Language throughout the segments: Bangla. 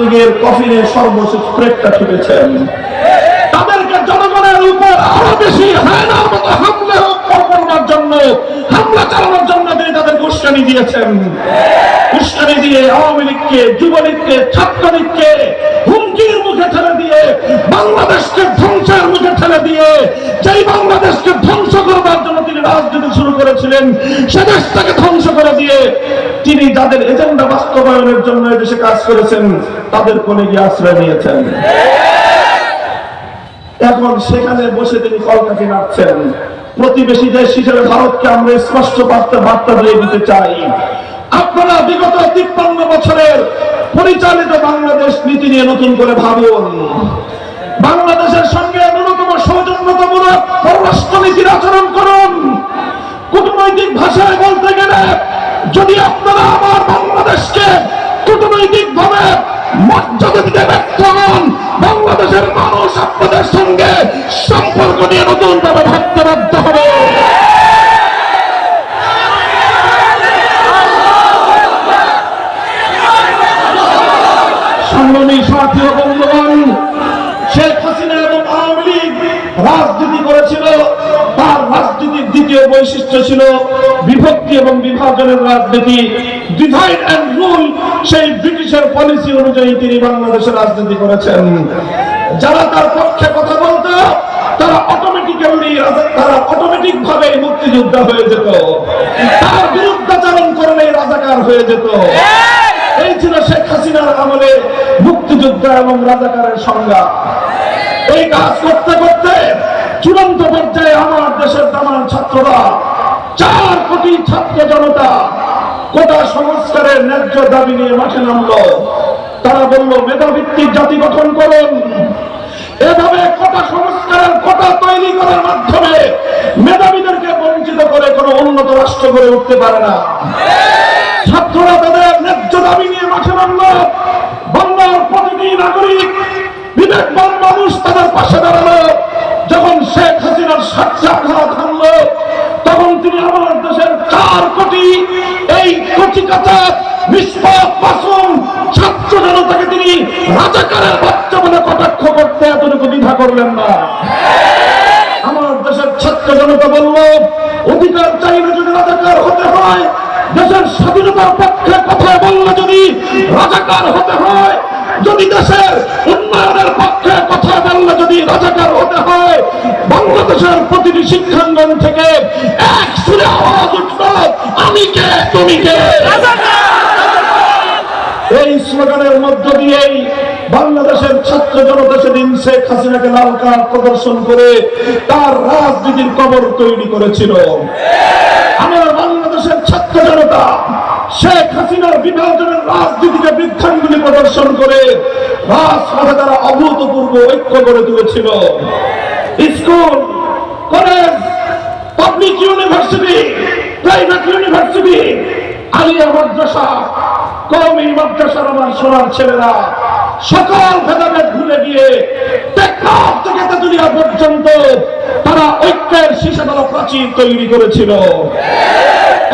লীগের কফিনে সর্বশেষ প্রেকটা ছুটেছেন তাদেরকে জনগণের উপর আরও বেশি হায়নার জন্য, হামলা চালানোর জন্য তিনি তাদেরকে উস্কানি দিয়েছেন। উস্কানি দিয়ে আওয়ামী লীগকে, যুবলীগকে, ছাত্রলীগকে হুমকির মুখে ঠেলে দিয়ে, বাংলাদেশকে ধ্বংসের মুখে ঠেলে দিয়ে, যেই বাংলাদেশকে ধ্বংস করবার জন্য তিনি রাজনীতি শুরু করেছিলেন, সে দেশটাকে ধ্বংস করে দিয়ে তিনি যাদের এজেন্ডা বাস্তবায়নের জন্য এদেশে কাজ করেছেন, তাদের কোনে গিয়ে আশ্রয় নিয়েছেন। এখন সেখানে বসে তিনি কলকাঠি নাড়ছেন। প্রতিবেশী দেশ হিসেবে ভারতকে আমরা স্পষ্ট বার্তা বার্তা দিয়ে দিতে চাই। আপনারা বিগত তিপ্পান্ন বছরের পরিচালিত বাংলাদেশ নীতি নিয়ে নতুন করে ভাবুন। বাংলাদেশের সঙ্গে ন্যূনতম সৌজন্যতামূলক পররাষ্ট্রনীতির আচরণ করুন। কূটনৈতিক ভাষায় বলতে গেলে যদি আপনারা আমার বাংলাদেশকে কূটনৈতিক ভাবে মর্যাদা দিতে ব্যর্থ হন, বাংলাদেশের মানুষ আপনাদের সঙ্গে সম্পর্ক নিয়ে নতুন ভাবে ভাবতে বাধ্য হবে। শেখ হাসিনা এবং আওয়ামী লীগ রাজনীতি করেছিল, তার রাজনীতির দ্বিতীয় বৈশিষ্ট্য ছিল বিভক্তি এবং বিভাজনের রাজনীতি। ডিভাইড অ্যান্ড রুল সেই ব্রিটিশের পলিসি অনুযায়ী তিনি বাংলাদেশের রাজনীতি করেছেন। যারা তার পক্ষে কথা বলতো, তারা অটোমেটিক্যালি তারা অটোমেটিক ভাবে মুক্তিযোদ্ধা হয়ে যেত। তার বিরুদ্ধাচরণ করলে রাজাকার হয়ে যেত। এই ছিল শেখ হাসিনার আমলে মুক্তিযোদ্ধা এবং রাজাকারের সংজ্ঞা। এই কাজ করতে করতে চূড়ান্ত পর্যায়ে আমার দেশের দামাল ছাত্ররা, চার কোটি ছাত্র জনতা কোটা সংস্কারের ন্যায্য দাবি নিয়ে মাঠে নামলো। তারা বলল মেধাভিত্তিক জাতি গঠন করুন। এভাবে কোটা সংস্কারের কোটা তৈরি করার মাধ্যমে মেধাবীদেরকে বঞ্চিত করে কোনো উন্নত রাষ্ট্র গড়ে উঠতে পারে না। ছাত্ররা তাদের ন্যায্য দাবি নিয়ে মাঠে নামলো। বাংলার প্রতিটি নাগরিক, বিবেকবান মানুষ তাদের পাশে দাঁড়াল। কাটা নিষ্পাপ মাসুম ছাত্র জনতাকে তিনি রাজাকারের বাচ্চা বলে কটাক্ষ করতে এতটুকু দ্বিধা করলেন না। আমার দেশের ছাত্র জনতা বলল, অধিকার চাইলে যদি রাজাকার হতে হয়, দেশের স্বাধীনতার পক্ষে কথা বললে যদি রাজাকার হতে হয় যদি দেশের উন্নয়নের পক্ষে কথা বললে যদি রাজাকার হতে হয় বাংলাদেশের প্রতিটি শিক্ষাঙ্গন থেকে এক সুরে আওয়াজ উঠল আমি কে? তুমি কে? এই স্লোগানের মধ্য দিয়েই বাংলাদেশের ছাত্র জনতা সেদিন শেখ হাসিনাকে লাল কার্ড প্রদর্শন করে তার রাজনীতির কবর তৈরি করেছিল। আমার বাংলাদেশের ছাত্র জনতা শেখ হাসিনার বিভাজনের রাজনীতিকে বৃদ্ধাঙ্গুলি প্রদর্শন করে রাজপথে তারা অভূতপূর্ব ঐক্য গড়ে তুলেছিল। School, college, public university, private university, Alia মাদ্রাসা কৌমি মাদ্রাসার আমার সোনার ছেলেরা, সকল ভেদাভেদ ভুলে গিয়ে টেকনাফ থেকে তেতুলিয়া পর্যন্ত তারা ঐক্যের শীর্ষতলা প্রাচীর তৈরি করেছিল।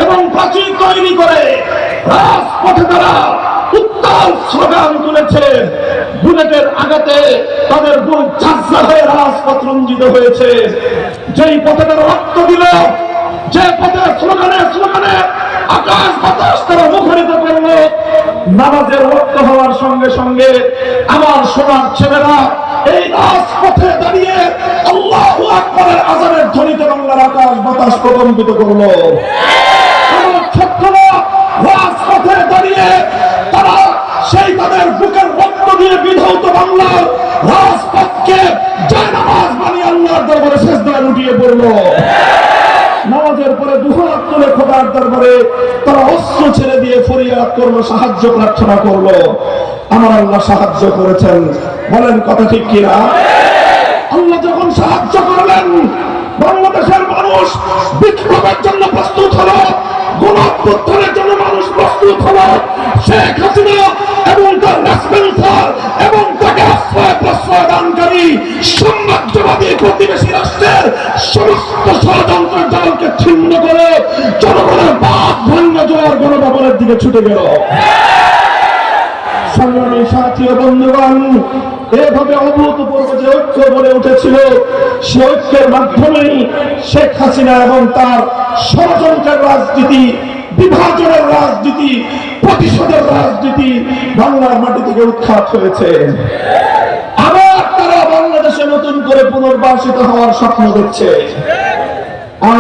এবং প্রাচীর তৈরি করে রাজপথে তারা উত্তাল স্লোগান তুলেছে বুলেটের আঘাতে তাদের বুক ঝাঁঝা হয়ে রাজপথ রঞ্জিত হয়েছে। যেই পথে রক্ত দিল, যে পথে স্লোগানে স্লোগানে আকাশ বাতাস তারা মুখরিত করল। নামাজের রক্ত হওয়ার সঙ্গে সঙ্গে আমার সোনার ছেলেরা এই রাজপথে দাঁড়িয়ে আল্লাহ আকবরের আজানের ধ্বনিতে বাংলার আকাশ বাতাস প্রকম্পিত করল। ছাত্ররা রাজপথে দাঁড়িয়ে দিয়ে বিধৌত বাংলার রাজপথকে জয় নামাজ বানিয়ে আল্লাহর দরবারে শেষ দ্বার উঠিয়ে পড়ল। নামাজের পরে দুহাত তুলে খোদার দরবারে তারা অস্ত্র ছেড়ে দিয়ে ফরিয়াদ করল, সাহায্য প্রার্থনা করল। আমার আল্লাহ সাহায্য করেছেন। বলেন কথা ঠিক কিনা? আল্লাহ যখন সাহায্য করলেন, বাংলাদেশের মানুষ বিক্ষোভের জন্য প্রস্তুত হলো গণঅভ্যুত্থানের জন্য মানুষ প্রস্তুত হলো। শেখ হাসিনা ষড়যন্ত্রের জালকে ছিন্ন করে জনগণের বাদ ভাঙ্গা জোয়ার গণভবনের দিকে ছুটে গেল। সাথী বন্ধুগণ, এভাবে অভূতপূর্ব যে ঐক্য গড়ে উঠেছিল, সে ঐক্যের মাধ্যমেই শেখ হাসিনা এবং তার ষড়যন্ত্রের রাজনীতি, বিভাজনের রাজনীতি, প্রতিশোধের রাজনীতি বাংলার মাটি থেকে উৎখাত হয়েছে। আবার তারা বাংলাদেশে নতুন করে পুনর্বাসিত হওয়ার স্বপ্ন দেখছে। আর